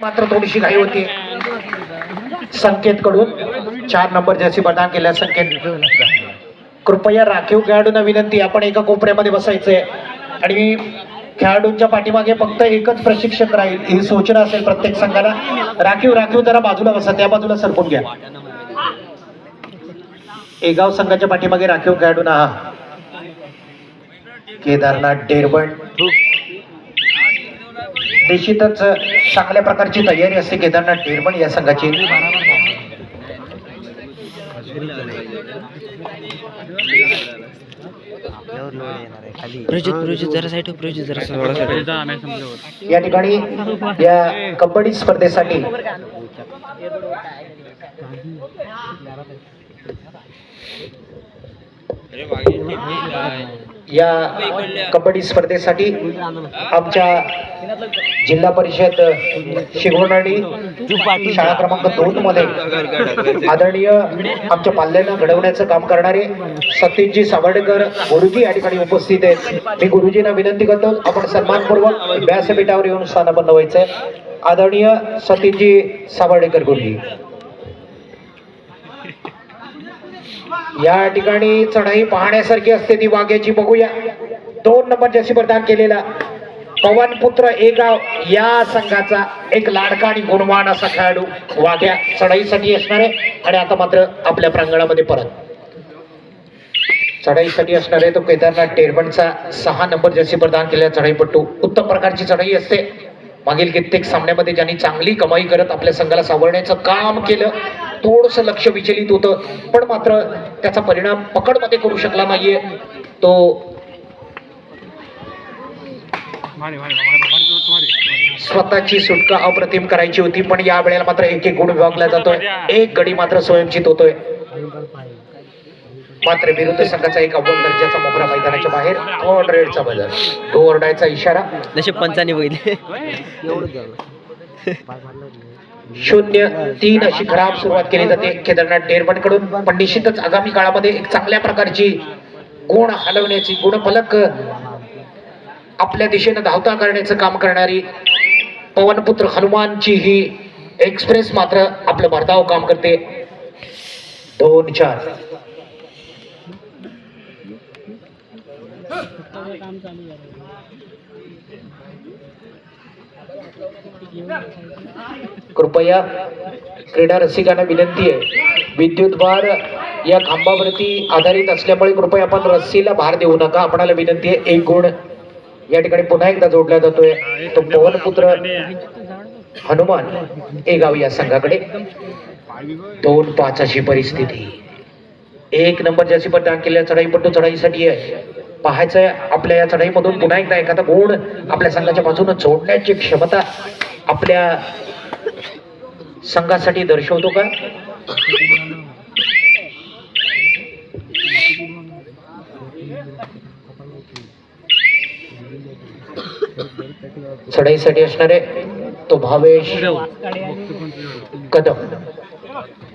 मात्र थोडीशी घाई होती. संकेत कडून चार नंबर जशी प्रदान केल्या. संकेत कृपया राखीव खेळाडूंना विनंती आपण एका कोपऱ्यामध्ये बसायचंय. आणि खेळाडूंच्या पाठीमागे फक्त एकच प्रशिक्षक राहील ही सूचना असेल प्रत्येक संघाला. राखीव राखीव जरा बाजूला बसा त्या बाजूला सरपून घ्या. एगाव संघाच्या पाठीमागे राखीव खेळाडूंना हा. केदारनाथ डेरबण. निश्चितच चांगल्या प्रकारची तयारी असते केदारनाथ डेरबण या संघाची. या ठिकाणी या कबड्डी स्पर्धेसाठी या कबड्डी स्पर्धेसाठी आमच्या जिल्हा परिषद शिगवणारी शाळा क्रमांक दोन मध्ये आदरणीय आमच्या पाल्यांना घडवण्याचं काम करणारे सतीशजी सावर्डेकर गुरुजी या ठिकाणी उपस्थित आहेत. मी गुरुजींना विनंती करतो आपण सन्मानपूर्वक व्यासपीठावर येऊन स्थानापन्न व्हायचंय. आदरणीय सतीशजी सावर्डेकर गुरुजी. या ठिकाणी चढाई पाहण्यासारखी असते ती वाघ्याची. बघूया. दोन नंबर जशी प्रदान केलेला पवनपुत्र एगाव या संघाचा एक लाडका आणि गुणवान असा खेळाडू वाघ्या चढाईसाठी असणार आहे. आणि आता मात्र आपल्या प्रांगणामध्ये परत. चढाईसाठी असणार आहे तो केदारनाथ टेरबणचा सहा नंबर जर्सी प्रदान केलेला चढाईपट्टू उत्तम प्रकारची चढाई असते. मागील कित्येक सामन्यामध्ये ज्यांनी चांगली कमाई करत आपल्या संघाला सावरण्याचं काम केलं थोडस लक्ष विचलित होतं. पण मात्र त्याचा परिणाम पकडमध्ये करू शकला नाहीये. तो स्वतःची सुटका अप्रतिम करायची होती पण या वेळेला मात्र एक एक गुण विभागला जातोय. एक गडी मात्र स्वयंचित होतोय. मात्र विरुद्ध संघाचा एक अव्वल दर्जाचा मोकरा मैदानाच्या बाहेर. थर्ड रेडचा बदल. ओरडायचा इशारा. नशे पंचाने बघितले शून्य तीन अशी खराब सुरुवात केली जाते केदारनाथ डेरबणकडून पण निश्चितच आगामी काळामध्ये एक चांगल्या प्रकारची गुण हलवण्याची गुणफलक आपल्या दिशेनं धावता करण्याचं काम करणारी पवनपुत्र हनुमानची ही एक्सप्रेस मात्र आपलं भरधाव काम करते. दोन चार. कृपया क्रीडा रसिकांना विनंती आहे. विद्युत भार या खांबावरती आधारित असल्यामुळे कृपया आपण रस्सीला भार देऊ नका. आपणाला विनंती आहे एक गुण या ठिकाणी पुन्हा एकदा जोडला जातोय. तो पवनपुत्र हनुमान एगाव या संघाकडे. दोन पाच अशी परिस्थिती. एक नंबर ज्याची प्रदान केलेल्या चढाईपट्टू चढाईसाठी आहे. पाहायचंय आपल्या या चढाईमधून. पुन्हा एकदा एखादा गुण आपल्या संघाच्या बाजूने जोडण्याची क्षमता आपल्या संघासाठी दर्शवतो का? चढाईसाठी असणारे तो भावेश कदम.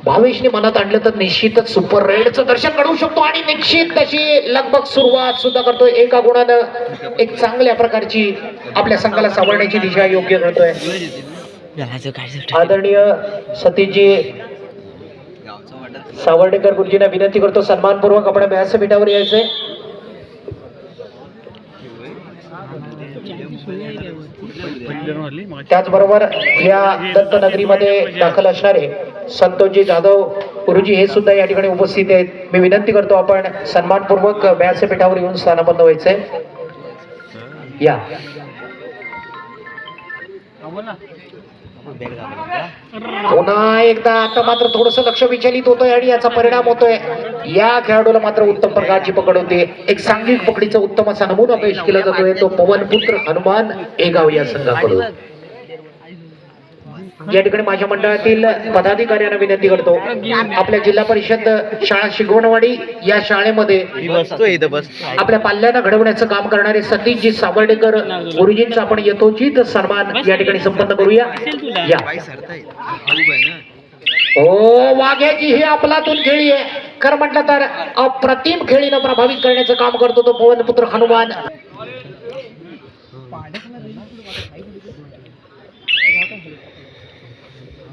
भावेशने मनात आणलं तर निश्चितच सुपर रेडचं दर्शन घडवू शकतो. आणि निश्चित तशी लगभग सुरुवात सुद्धा करतोय. एका गुणानं एक चांगल्या प्रकारची आपल्या संघाला सावरण्याची दिशा योग्य करतोय आदरणीय सतीशजी सावर्डेकर गुरुजींना विनंती करतो सन्मानपूर्वक आपण व्यासपीठावर यायचंय. त्याचबरोबर या दत्तनगरीमध्ये दाखल असणारे संतोषजी जाधव गुरुजी हे सुद्धा या ठिकाणी उपस्थित आहेत. मी विनंती करतो आपण सन्मानपूर्वक व्यासपीठावर येऊन स्थानापन्न व्हायचंय या. पुन्हा एकदा आता मात्र थोडस लक्ष विचलित होतोय आणि याचा परिणाम होतोय. या खेळाडूला मात्र उत्तम प्रकारची पकड होते. एक सांघिक पकडीचा उत्तम असा नमुना पेश केला जातोय. तो पवनपुत्र हनुमान एगाव या संघाकडून. या ठिकाणी माझ्या मंडळातील पदाधिकाऱ्यांना विनंती करतो. आपल्या जिल्हा परिषद शाळा शिकवणवाडी या शाळेमध्ये बसतो इथं बस आपल्या पाल्यांना घडवण्याचं काम करणारे सतीशजी सावर्डेकर गुरुजींचा आपण यथोचित सन्मान या ठिकाणी संपन्न करूया. या. हो वाघ्याची ही आपलातून खेळी आहे. खरं म्हटलं तर अप्रतिम खेळीनं प्रभावित करण्याचं काम करतो तो पवनपुत्र हनुमान.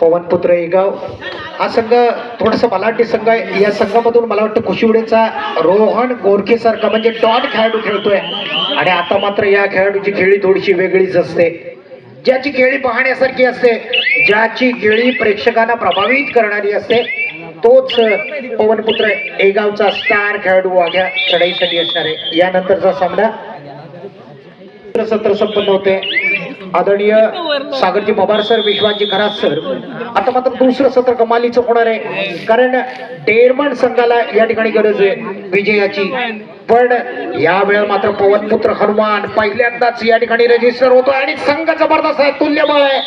पवनपुत्र एगाव हा संघ थोडासा मलाठी संघ आहे. या संघामधून मला वाटतं कुशिवडेचा रोहन गोरखे सारखा म्हणजे डॉन खेळाडू खेळतोय. आणि आता मात्र या खेळाडूची खेळी थोडीशी वेगळीच असते. ज्याची खेळी पाहण्यासारखी असते ज्याची खेळी प्रेक्षकांना प्रभावित करणारी असते तोच पवनपुत्र एगावचा स्टार खेळाडू वाघ्या चढाईसाठी असणार. आहे यानंतरचा सामना सत्र संपन्न होते. आदरणीय सागरजी पवार सर विश्वासजी खरात सर आता मात्र दुसरं सत्र कमालीचं होणार आहे. कारण डेरमन संघाला या ठिकाणी गरज आहे विजयाची. पण या वेळेला मात्र पवनपुत्र हनुमान पहिल्यांदाच या ठिकाणी रजिस्टर होतो आणि संघ जबरदस्त आहे तुल्यबळ आहे.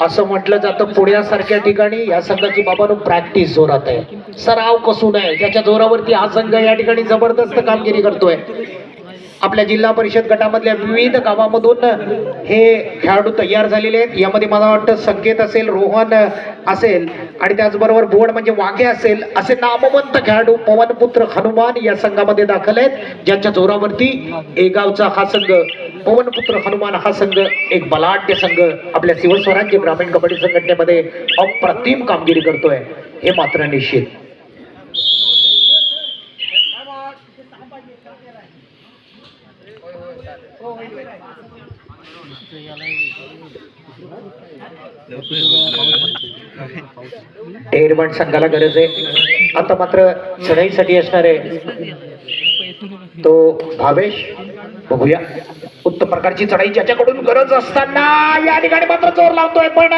असं म्हटलं जातं पुण्यासारख्या ठिकाणी. या संघाची बाबानो प्रॅक्टिस जोरात आहे. सराव कसून आहे. ज्याच्या जोरावरती हा संघ या ठिकाणी जबरदस्त कामगिरी करतोय. आपल्या जिल्हा परिषद गटामधल्या विविध गावामधून हे खेळाडू तयार झालेले आहेत. यामध्ये मला वाटतं संकेत असेल रोहन असेल आणि त्याचबरोबर बोर्ड म्हणजे वाघे असेल असे नामवंत खेळाडू पवनपुत्र हनुमान या संघामध्ये दाखल आहेत. ज्यांच्या जोरावरती एगावचा हा संघ पवनपुत्र हनुमान हा संघ एक बलाढ्य संघ आपल्या शिवस्वराज्य ग्रामीण कबड्डी संघटनेमध्ये अप्रतिम कामगिरी करतोय. हे मात्र निश्चित. निर्माण संघाला गरज आहे. आता मात्र चढाईसाठी असणार आहे तो भावेश बघूया. उत्तम प्रकारची चढाई ज्याच्याकडून गरज असताना या ठिकाणी मात्र जोर लावतोय पण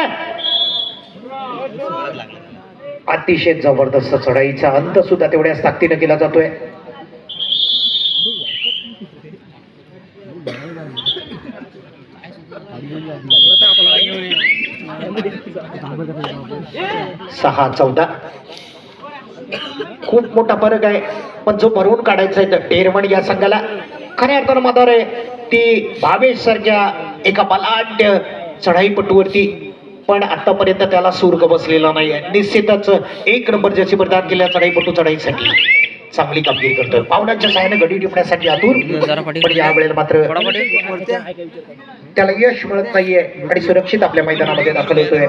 अतिशय जबरदस्त चढाईचा अंत सुद्धा तेवढ्याच ताकदीनं केला जातोय. सहा चौदा. खूप मोठा फरक आहे. पण जो भरवून काढायचा आहे तर टेरमण या संघाला. खऱ्या अर्थानं मदार आहे ती भावेश सारख्या एका बलाढ्य चढाईपटूवरती. पण आतापर्यंत त्याला सुर्ग बसलेला नाही आहे निश्चितच एक नंबर ज्याची प्रदान केल्या चढाईपटू चढाईसाठी. चांगली कामगिरी करतोय. पाहुण्यांच्या सहाय्याने गडी टिपण्यासाठी पाठी पण या वेळेला मात्र त्याला यश मिळत नाहीये आणि सुरक्षित आपल्या मैदानामध्ये दाखल होतोय.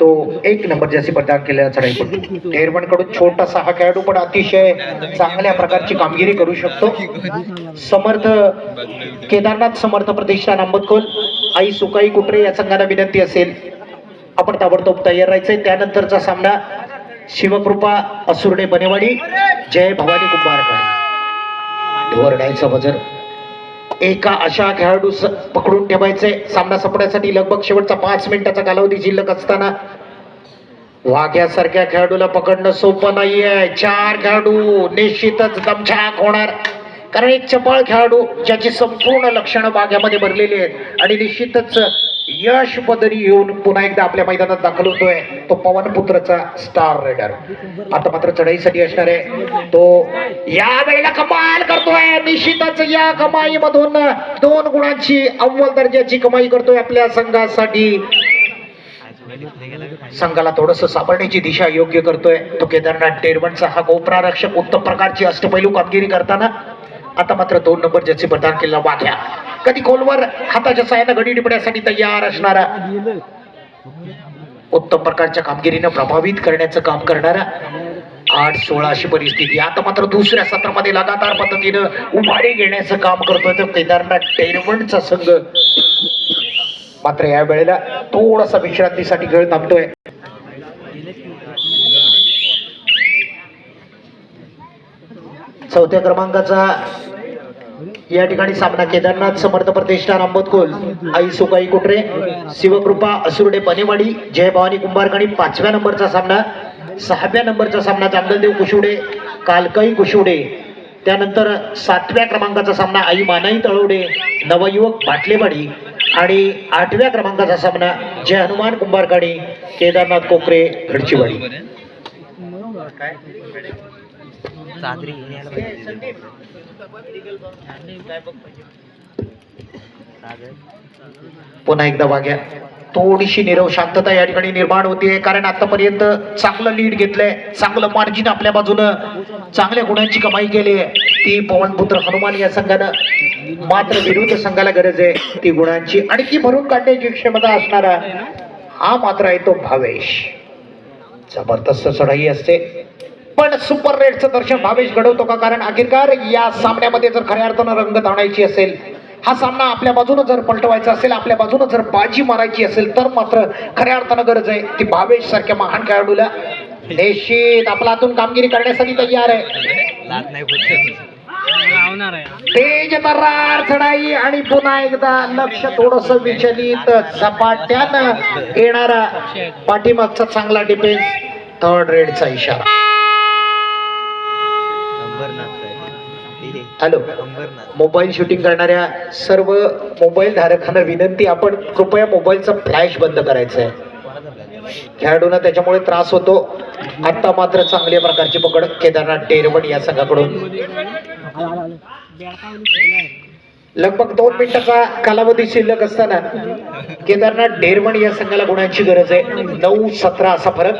तो एक नंबर जशी प्रदान केलेला चढाई पडतो एअरमनकडून छोटासा हा खेळाडू पण अतिशय चांगल्या प्रकारची कामगिरी करू शकतो. समर्थ केदारनाथ समर्थ प्रतिष्ठान अंबतकोल आई सुकाई कुटरे या संघाला विनंती असेल. आपण ताबडतोब तयार राहायचंय. त्यानंतरचा सामना शिवकृपा असुर्डे बनेवाडी जय भवानी कुंभारकर ढोर डायचा वजर एका अशा खेळाडू पकडून ठेवायचे. सामना संपण्यासाठी लगभग शेवटचा पाच मिनिटाचा कालावधी शिल्लक असताना. वाघ्यासारख्या खेळाडूला पकडणं सोपं नाहीये. चार खेळाडू. निश्चितच दमछाक होणार. कारण एक चपळ खेळाडू ज्याची संपूर्ण लक्षणं वाघ्यामध्ये भरलेली आहेत. आणि निश्चितच यश पदरी येऊन पुन्हा एकदा आपल्या मैदानात दाखल होतोय. तो पवनपुत्रचा स्टार रेडर आता मात्र चढाईसाठी असणार आहे. तो या वेळेला कमाल करतोय. निश्चितच या कमाईमधून दोन गुणांची अव्वल दर्जाची कमाई करतोय आपल्या संघासाठी. संघाला थोडस सापडण्याची दिशा योग्य करतोय. तो केदारनाथ टेरवणचा हा गोपरारक्षक उत्तम प्रकारची अष्टपैलू कामगिरी करताना आता मात्र दोन नंबर ज्याचे प्रदान केलेला वाघ्या. कधी खोलवर हाताच्या साह्यानं घडी टिपण्यासाठी तयार असणारा. उत्तम प्रकारच्या कामगिरीनं प्रभावित करण्याचं काम करणारा. आठ सोळा अशी परिस्थिती. आता मात्र दुसऱ्या सत्रामध्ये लगातार पद्धतीनं उभारी घेण्याचं काम करतोय तर केदारनाथ टेरवणचा संघ. मात्र या वेळेला थोडासा विश्रांतीसाठी खेळ थांबतोय. चौथ्या क्रमांकाचा या ठिकाणी सामना केदारनाथ समर्थ प्रतिष्ठान आंबतकोल आई सुकाई कुटरे शिवकृपा असुर्डे पनेवाडी जय भवानी कुंभारकाणी पाचव्या नंबरचा सामना सहाव्या नंबरचा सामना चांगलदेव कुशुडे कालकाई कुशुडे. त्यानंतर सातव्या क्रमांकाचा सामना आई मानाई तळवडे नवयुवक बाटलेवाडी आणि आठव्या क्रमांकाचा सामना जय हनुमान कुंभारकाणी केदारनाथ कोकरे घडचीवाडी. चादरी पुन्हा एकदा वाग्या. थोडीशी निरव शांतता या ठिकाणी निर्माण होतीये कारण आतापर्यंत चांगलं लीड घेतलंय चांगलं मार्जिन आपल्या बाजूनं चांगल्या गुणांची कमाई केली आहे ती पवनपुत्र हनुमान या संघानं मात्र विरुद्ध संघाला गरज आहे ती गुणांची. आणि ती भरून काढण्याची क्षमता असणारा हा मात्र आहे तो भावेश. जबरदस्त चढाई असते. पण सुपर रेडचं दर्शन भावेश घडवतो का? कारण आखिरकार या सामन्यामध्ये जर खऱ्या अर्थानं रंगत आणायची असेल हा सामना आपल्या बाजूनं जर पलटवायचा असेल आपल्या बाजूनं जर बाजी मारायची असेल तर मात्र खऱ्या अर्थानं गरज आहे ती भावेश सारख्या महान खेळाडूला निश्चित आपला हातून कामगिरी करण्यासाठी तयार आहे. तेज तर्रार चढाई आणि पुन्हा एकदा लक्ष थोडस विचलित झपाट्यानं येणारा पाठीमागचा चांगला डिफेन्स थर्ड रेडचा इशारा. हॅलो. मोबाईल शूटिंग करणाऱ्या सर्व मोबाईल धारकांना विनंती आपण कृपया मोबाईलचा फ्लॅश बंद करायचा आहे. खेळाडूंना त्याच्यामुळे त्रास होतो. आता मात्र चांगल्या प्रकारची पकड केदारनाथ डेरवड या संघाकडून. लगभग दोन मिनिटाचा कालावधी शिल्लक असताना केदारनाथ ढेरमण या संघाला गुणांची गरज आहे. नऊ सतरा असा फरक.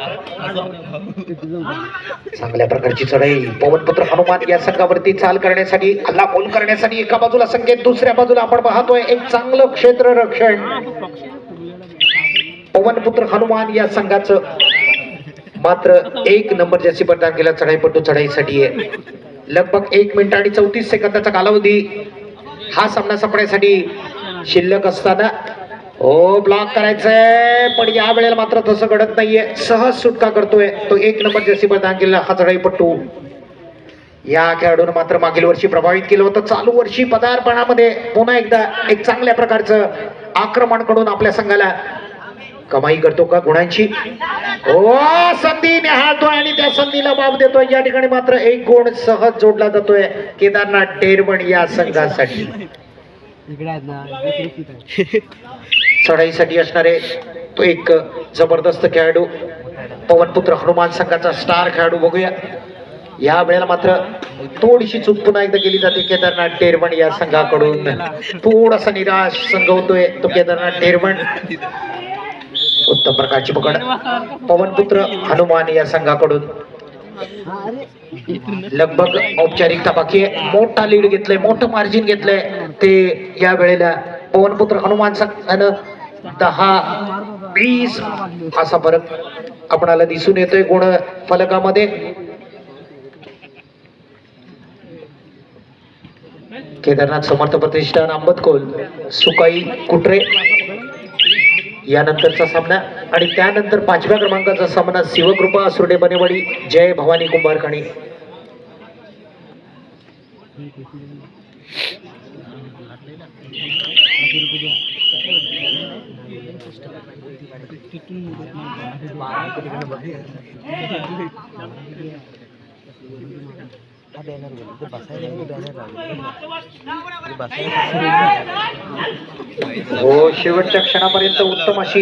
चांगल्या प्रकारची चढाई. पवनपुत्र हनुमान या संघावरती चाल करण्यासाठी हल्ला बोल करण्यासाठी एका बाजूला संकेत दुसऱ्या बाजूला आपण पाहतोय एक चांगलं क्षेत्र रक्षण. पवनपुत्र हनुमान या संघाचं मात्र एक नंबर जशी प्रदान गेला चढाईपटू चढाईसाठी आहे. लगभग एक मिनिट आणि चौतीस सेकंदाचा कालावधी. हा सामना संपण्यासाठी शिल्लक असताना. हो ब्लॉक करायचंय पण या वेळेला मात्र तसं घडत नाहीये. सहज सुटका करतोय. तो एक नंबर जशी प्रदान केलेला हा चढाईपट्टू या खेळाडून मात्र मागील वर्षी प्रभावित केलं होतं. चालू वर्षी पदार्पणामध्ये पुन्हा एकदा एक चांगल्या प्रकारचं आक्रमण करून आपल्या संघाला कमाई करतो का गुणांची हो संधी निहाळतोय आणि त्या संधीला बाब देतोय. या ठिकाणी मात्र एक गुण सहज जोडला जातोय. केदारनाथ टेरवण या संघासाठी. चढाईसाठी असणारे तो एक जबरदस्त खेळाडू पवनपुत्र हनुमान संघाचा स्टार खेळाडू बघूया. या वेळेला मात्र थोडीशी चूक पुन्हा एकदा केली जाते. केदारनाथ टेरवण या संघाकडून थोडासा निराश संघ होतोय. तो केदारनाथ टेरवण उत्तम प्रकारची पकड. पवनपुत्र हनुमान या संघाकडून. लगभग औपचारिकता बाकी मोठा लीड घेतलंय मोठं मार्जिन घेतलंय. ते या वेळेला पवनपुत्र हनुमान संघानं दहा वीस असा फरक आपणाला दिसून येतोय. गुण फलकामध्ये. केदारनाथ समर्थ प्रतिष्ठान आंबतकोल सुकाई कुटरे यानंतरचा सामना आणि त्यानंतर पाचव्या क्रमांकाचा सामना शिवकृपा सुर्डे बनेवाडी जय भवानी कुंभारखाणी. हो शेवटच्या क्षणापर्यंत उत्तम अशी